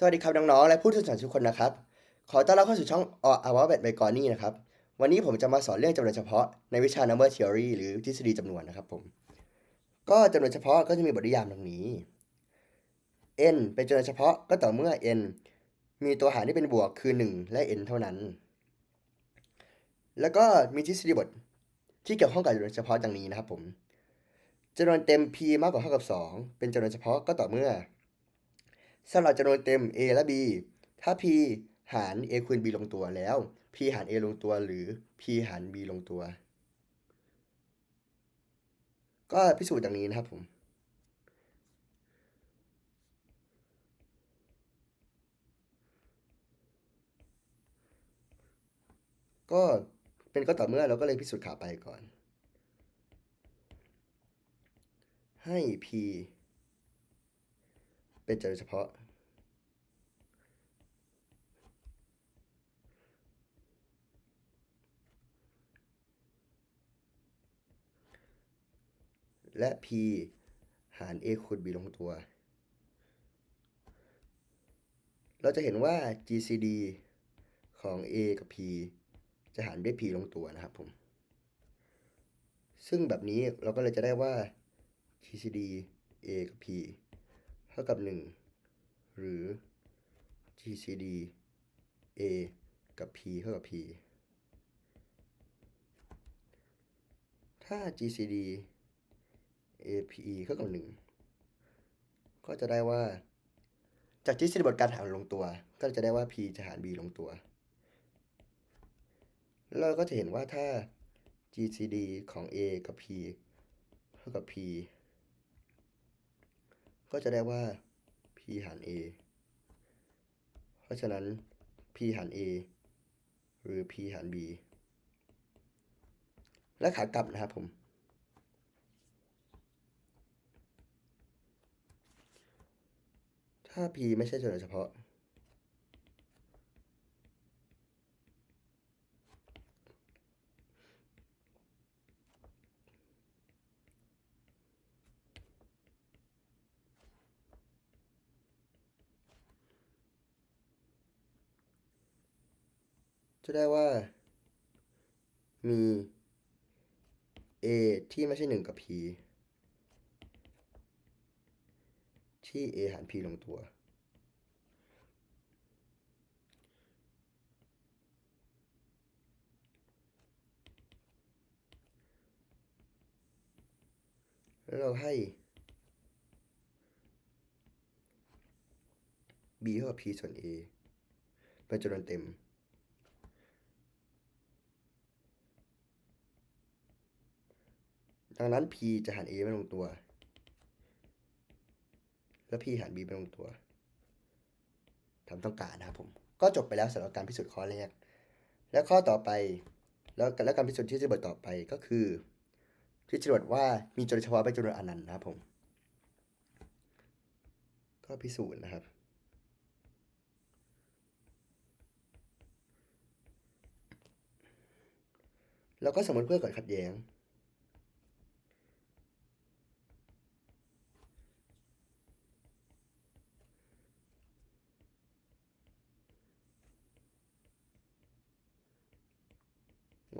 สวัสดีครับน้องๆและผู้ถือสารทุกคนนะครับ ขอต้อนรับเข้าสู่ช่องออาวาเบตไบกอนี่นะครับ วันนี้ผมจะมาสอนเรื่องจำนวนเฉพาะในวิชา number theory หรือทฤษฎีจำนวนนะครับผม ก็จำนวนเฉพาะก็จะมีบทนิยามดังนี้ n เป็นจำนวนเฉพาะก็ต่อเมื่อ n มีตัวหารที่เป็นบวกคือ 1 และ n เท่านั้น แล้วก็มีทฤษฎีบทที่เกี่ยวข้องกับจำนวนเฉพาะดังนี้นะครับผมจำนวนเต็ม p มากกว่าเท่ากับ 2 เป็นจำนวนเฉพาะก็ต่อเมื่อ สำหรับจำนวนเต็ม a และ b ถ้า p หาร a คูณ b ลงตัวแล้ว p หาร a ลงตัวหรือ p หาร b ลงตัว ก็พิสูจน์ดังนี้นะครับผมก็เป็นก็ต่อเมื่อเราก็เลยพิสูจน์ขาไปก่อน ให้ p เป็นจำนวนเฉพาะ และ p หาร a คูณ b ลงตัว เราจะเห็นว่า gcd ของ a กับ p จะหารด้วย p ลงตัวนะครับผม ซึ่งแบบนี้เราก็เลยจะได้ว่า gcd a กับ p เท่ากับ 1 หรือ gcd a กับ p เท่ากับ p ถ้า gcd ap เท่ากับ1ก็จะได้ว่า จากทฤษฎีบทการหารลงตัว ก็จะได้ว่า p จะหาร b ลงตัว เราก็จะเห็นว่าถ้า gcd ของ a กับ p เท่ากับ p ก็จะได้ว่า p หาร a เพราะฉะนั้น p หาร a หรือ p หาร b และขากลับนะครับผม ถ้า p ไม่ใช่จำนวนเฉพาะ จะได้ว่า มี a ที่ไม่ใช่ 1 กับ p ที่ a หาร p ลงตัว แล้วเราให้ b เท่ากับ p ส่วน a เป็นจำนวนเต็ม ดังนั้น p จะหาร a ไม่ลงตัว แล้ว p หาร b ไม่ลงตัวตาต้องการนะครับผม ก็จบไปแล้วสำหรับการพิสูจน์ข้อแรก แล้วข้อต่อไป แล้วแล้วการพิสูจน์ที่จะบทต่อไปก็คือ ที่จะบทว่ามีจำนวนเฉพาะเป็นจำนวนอนันต์นะครับผม ก็พิสูจน์นะครับแล้วก็สมมติเพื่อก่อนขัดแย้ง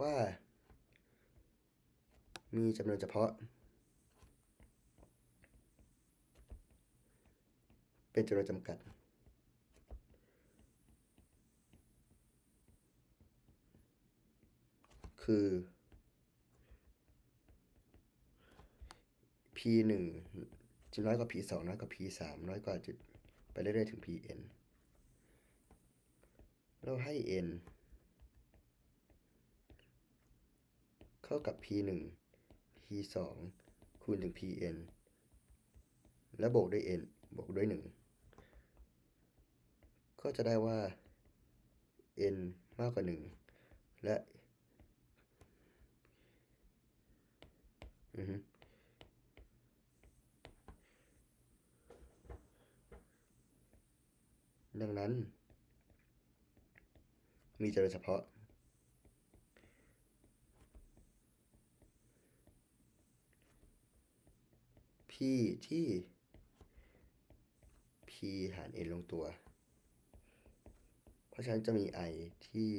ว่า มีจำนวนเฉพาะ เป็นจำนวนจำกัด คือ p หนึ่งจะน้อยกว่า p สองน้อยกว่า p สามน้อยกว่าจุด ไปเรื่อยๆถึง pn เราให้ n เท่ากับ p หนึ่ง p สองคูณถึง pn แล้วบวกด้วย n บวกด้วยหนึ่งก็จะได้ว่า n มากกว่าหนึ่งและดังนั้น มีจำนวนเฉพาะ ที่ p หาร n ลงตัว เพราะฉะนั้นจะมี i ที่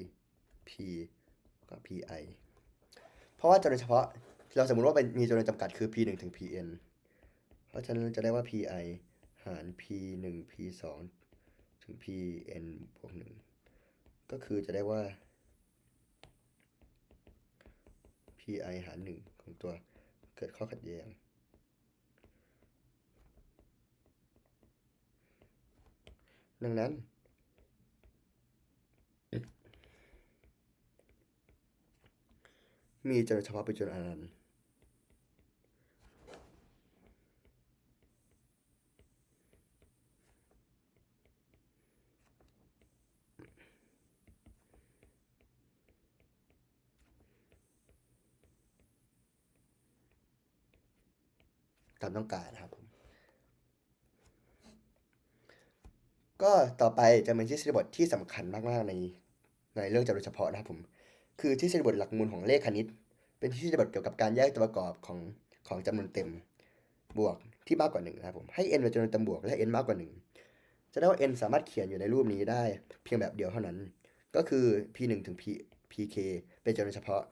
p กับ pi เพราะว่าจำนวนเฉพาะ เราสมมติว่าเป็นมีจำนวนจำกัดคือ p 1ถึง pn เพราะฉะนั้นจะได้ว่า pi หาร p 1 p 2ถึง pn บวก1ก็คือจะได้ว่า pi หาร 1 ของตัวเกิดข้อขัดแย้ง ดังนั้น มีจำนวนเฉพาะเป็นจำนนอนันต์ตามต้องการนะครับผม ก็ต่อไปจะเป็นทฤษฎีบทที่สำคัญมากๆในในเรื่องจำนวนเฉพาะนะครับผม คือทฤษฎีบทหลักมูลของเลขคณิต เป็นทฤษฎีบทเกี่ยวกับการแยกตัวประกอบของของจำนวนเต็ม บวกที่มากกว่าหนึ่งนะครับผม ให้ n เป็นจำนวนเต็มบวกและ n มากกว่าหนึ่งจะได้ว่า n สามารถเขียนอยู่ในรูปนี้ได้ เพียงแบบเดียวเท่านั้น ก็คือ p 1ถึง p pk เป็นจำนวนเฉพาะ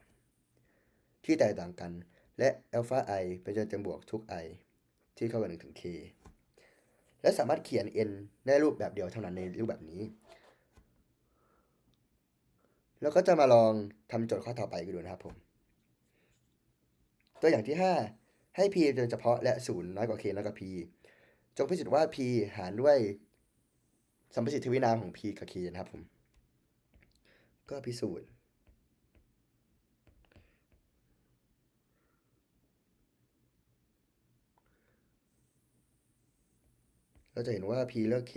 ที่แตกต่างกัน และ alpha i เป็นจำนวนเต็มบวกทุก i ที่เข้ากับ1ถึง k และสามารถเขียน n ได้รูปแบบเดียวเท่านั้นในรูปแบบนี้ แล้วก็จะมาลองทำโจทย์ข้อต่อไปกันดูนะครับผม ตัวอย่างที่ 5 ให้ p เป็นเฉพาะและ 0 น้อยกว่า k น้อยกว่า p จงพิสูจน์ว่า p หารด้วยสัมประสิทธิวินามของ p กับ k นะครับผม ก็พิสูจน์ เราจะเห็นว่า p เลือก k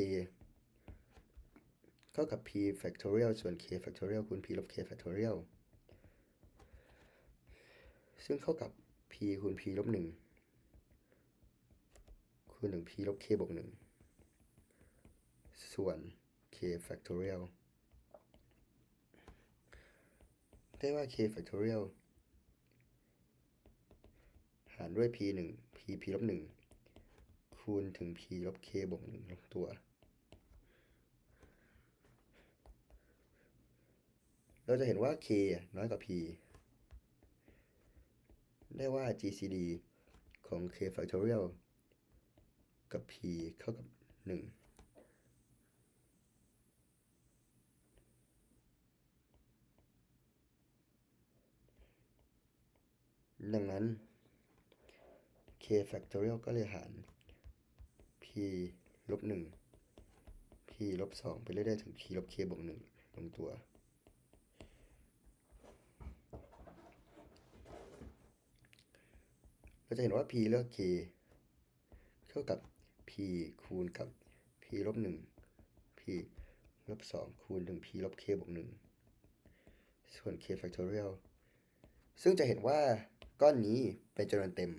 เท่ากับ p factorial ส่วน k factorial คูณ p ลบ k factorial ซึ่งเท่ากับ p คูณ p ลบ1คูณ 1p ลบ k บวก1ส่วน k factorial ได้ว่า k factorial หารด้วย p 1 p p ลบ1 คูณถึง p ลบ k บวก1ลงตัว เราจะเห็นว่า k น้อยกว่า p ได้ว่า GCD ของ k factorial กับ p เท่ากับ 1ดังนั้น k factorial ก็เลยหาร ลบ1 p ลบ2ไปเรื่อยๆถึง p ลบ k บวก1ลงตัว เราจะเห็นว่า p เลือก k เท่ากับ p คูณกับ p ลบ1 p ลบ2คูณถึง p ลบ k บวก1ส่วน k factorial ซึ่งจะเห็นว่าก้อนนี้เป็นจำนวนเต็ม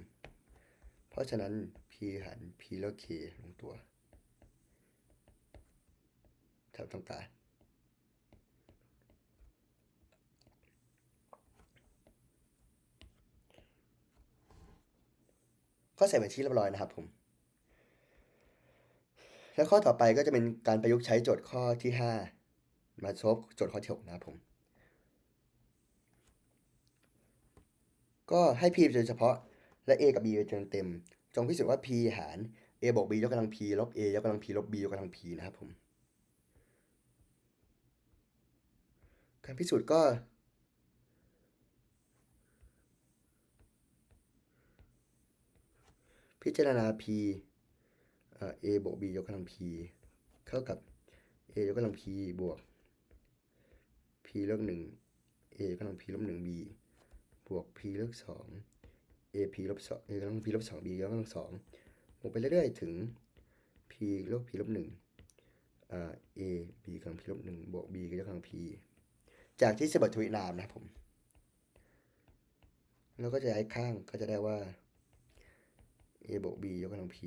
เพราะฉะนั้น p หาร p เลือก k ลงตัวถ้าต้องการก็ใส่เป็นที่เรียบร้อยนะครับผม แล้วข้อต่อไปก็จะเป็นการประยุกต์ใช้โจทย์ข้อที่ 5 มาชบโจทย์ข้อที่6นะครับผม ก็ให้ p เป็นเฉพาะ และ a กับ b เป็นจำนวนเต็ม จงพิสูจน์ว่า p หาร a บวก b ยกกำลัง p ลบ a ยกกำลัง p ลบ b ยกกำลัง p นะครับผม การพิสูจน์ก็พิจารณา p เอ่อ a บวก b ยกกำลัง p เท่ากับ a ยกกำลัง p บวก p ลบ1 a ยกกำลัง p ลบ1 b บวก p ลบ2 a p ลบ2 a กำลัง p ลบ2 b ยกกำลัง2บวกไปเรื่อยๆ ถึง p ลบ p ลบ1อ่า a b กำลัง p ลบ1บวก b ยกกำลัง p จากที่สบัติทวินามนะผม แล้วก็จะย้ายข้างก็จะได้ว่า a บวก b ยกกำลัง p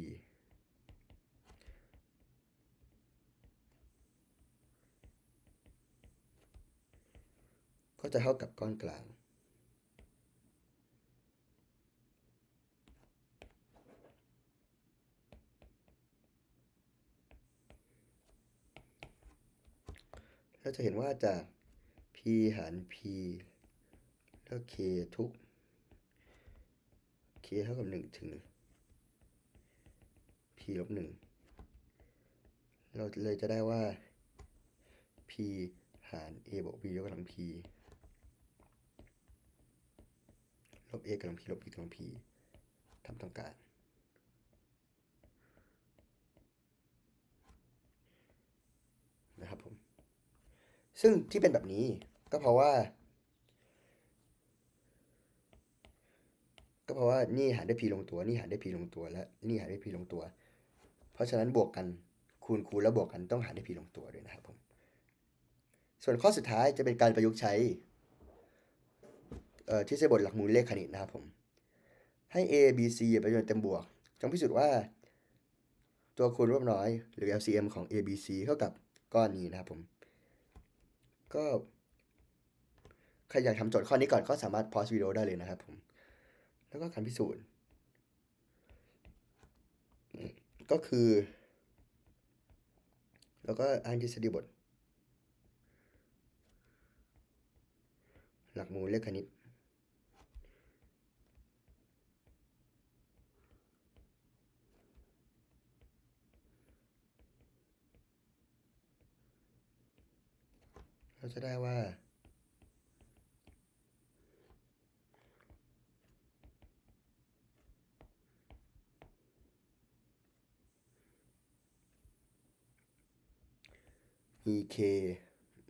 ก็จะเท่ากับก้อนกลาง แเรา จะเห็นว่าจาก p หาร p แล้ว k ทุก k เท่ากับ1ถึง p ลบ1เราเลยจะได้ว่า p หาร a บวก b ยกกำลัง p ลบ a กำลัง p ลบ b กำลัง p ทำต้องการ นะครับผม ซึ่งที่เป็นแบบนี้ก็เพราะว่า ก็เพราะว่านี่หารด้วย p ลงตัว นี่หารด้วย p ลงตัว และนี่หารด้วย p ลงตัว เพราะฉะนั้นบวกกันคูณคูณแล้วบวกกันต้องหารด้วย p ลงตัวด้วยนะครับผมส่วนข้อสุดท้ายจะเป็นการประยุกต์ใช้เอ่อที่ใช้บทหลักมูลเลขคณิตนะครับผม ให้ a b c เป็นจำนวนเต็มบวก จงพิสูจน์ว่า ตัวคูณร่วมน้อย หรือ LCM ของ a b c เท่ากับก้อนนี้นะครับผม ก็ใครอยากทำโจทย์ข้อนี้ก่อนก็สามารถพอสวิดีโอได้เลยนะครับผมแล้วก็การพิสูจน์ ก็คือ แล้วก็อ้างทฤษฎีบท หลักมูลเลขคณิต เราจะได้ว่า e k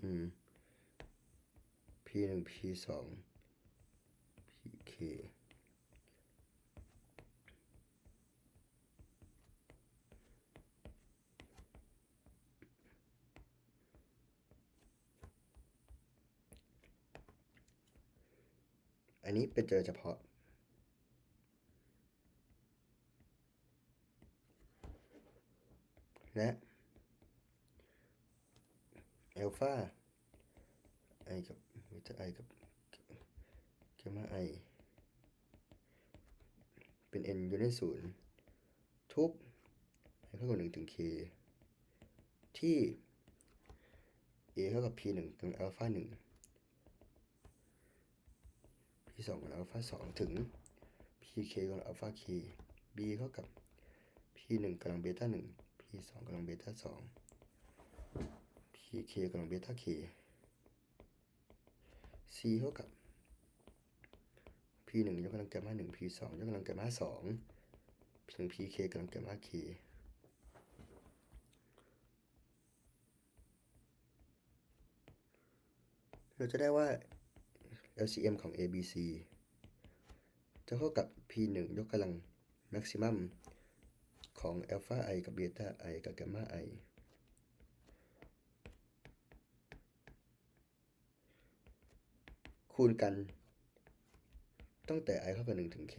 อืม p หนึ่งพีสอง p k อั นนี้เป็นเจอเฉพาะ และเอลฟาไอกับวิตาไอกับแกมาไอเป็น n อยู่ในศูนย์ทุกไอเท่ากับหนึ่งถึง k ที่ a เท่ากับ p งถึงอัลฟาหนึ่ง p 2ของอัลฟา2ถึง pk กับอัลฟา k b เท่ากับ p 1กำลังเบต้า1 p 2กำลังเบต้า2 pk กำลังเบต้า k c เท่ากับ p 1ยกกำลังแกมมา1 p 2ยกกำลังแกมมา2ถึง pk กำลังแกมมา k เราจะได้ว่า LCM ของ ABC จะเท่ากับ p หนึ่งยกกำลัง maximum ของ alpha i กับ beta i กับ gamma i คูณกันตั้งแต่ i เท่ากับ1ถึง k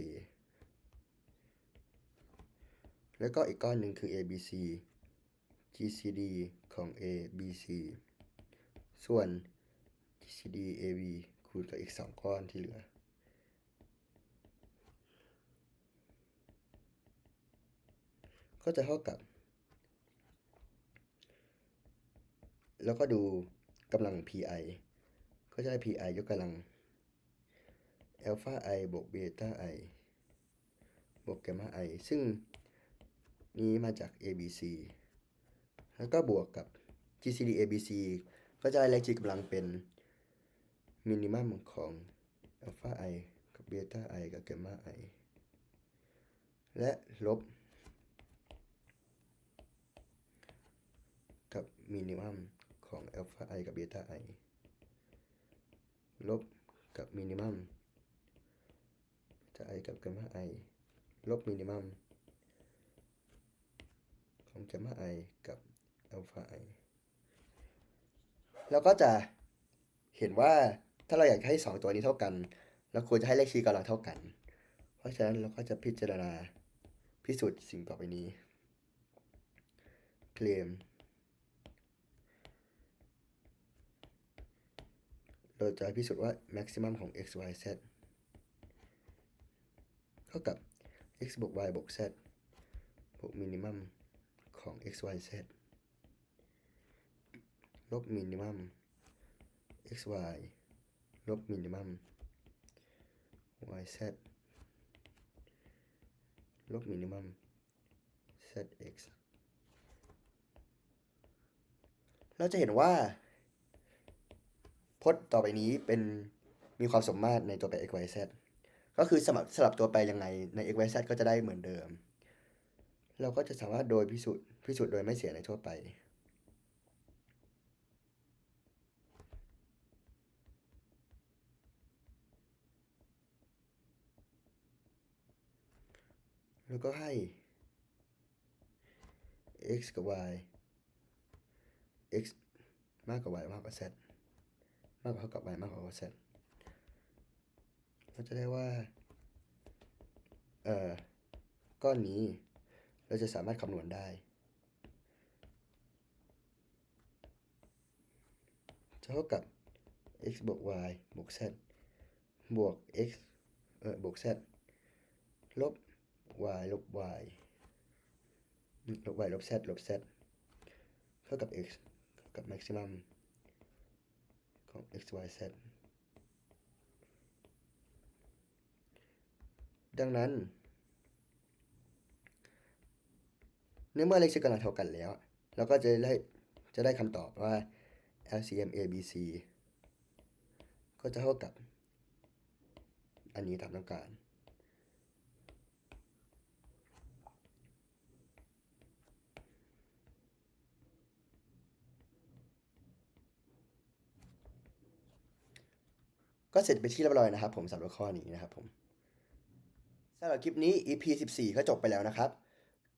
แล้วก็อีกก้อนหนึ่งคือ abc gcd ของ abc ส่วน gcd ab คูณกับอีก 2 ก้อนที่เหลือ ก็จะเท่ากับ แล้วก็ดูกำลัง pi ก็จะได้ pi ยกกำลัง alpha i บวก beta i บวก gamma i ซึ่งนี้มาจาก abc แล้วก็บวกกับ gcd abc ก็จะได้เลข g กำลังเป็น มินิมัมของอัลฟาไอกับเบต้าไอกับแกมมาไอและลบ กับมินิมัมของอัลฟาไอกับเบต้าไอลบกับมินิมัมจะไอกับแกมมาไอลบมินิมัมของแกมมาไอกับอัลฟาไอแล้วก็จะเห็นว่า ถ้าเราอยากให้ 2 ตัวนี้เท่ากันเราควรจะให้เลขชี้กำลังเท่ากัน เพราะฉะนั้นเราก็จะพิจารณาพิสูจน์สิ่งต่อไปนี้ เคลม เราจะพิสูจน์ว่า maximum ของ x y z เท่ากับ x บวก y บวก z บวก minimum ของ x y z ลบ minimum xy ลบ minimum yz ลบ minimum zx เราจะเห็นว่า พจน์ต่อไปนี้เป็นมีความสมมาตรในตัวแปร x y z ก็คือสลับสลับตัวแปรยังไงใน x y z ก็จะได้เหมือนเดิม เราก็จะสามารถโดยพิสูจน์พิสูจน์โดยไม่เสียในทั่วไป แล้วก็ให้ x กับ y x มากกว่า y มากกว่า z มากกว่าเท่ากับ y มากกว่ากับ z เราจะได้ว่า เอ่อ ก้อนนี้ เราจะสามารถคำนวณได้ จะเท่ากับ x บวก y บวก z บวก x เออบวก z ลบ y ลบ y ลบ y ลบ z ลบ z เท่ากับ x เท่ากับ maximum ของ x y z ดังนั้นเนื่อเมื่อเลขชกำลังเท่ากันแล้ว เราก็จะได้จะได้คำตอบว่า LCM ABC ก็จะเท่ากับ อันนี้ตามต้องการ ก็เสร็จไปที่เรียบร้อยนะครับ ผมสำหรับข้อนี้นะครับผมสำหรับคลิปนี้ EP 14 ก็จบไปแล้วนะครับ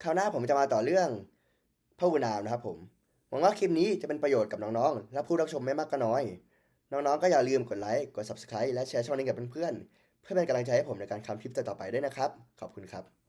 คราวหน้าผมจะมาต่อเรื่องพหูนามนะครับผม หวังว่าคลิปนี้จะเป็นประโยชน์กับน้องๆ และผู้รับชมไม่มากก็น้อย น้องๆ ก็อย่าลืมกดไลค์ กด Subscribe และแชร์ช่องนี้กับเพื่อนๆ เพื่อเป็นกำลังใจให้ผมในการทำคลิปต่อๆไปด้วยนะครับ ขอบคุณครับ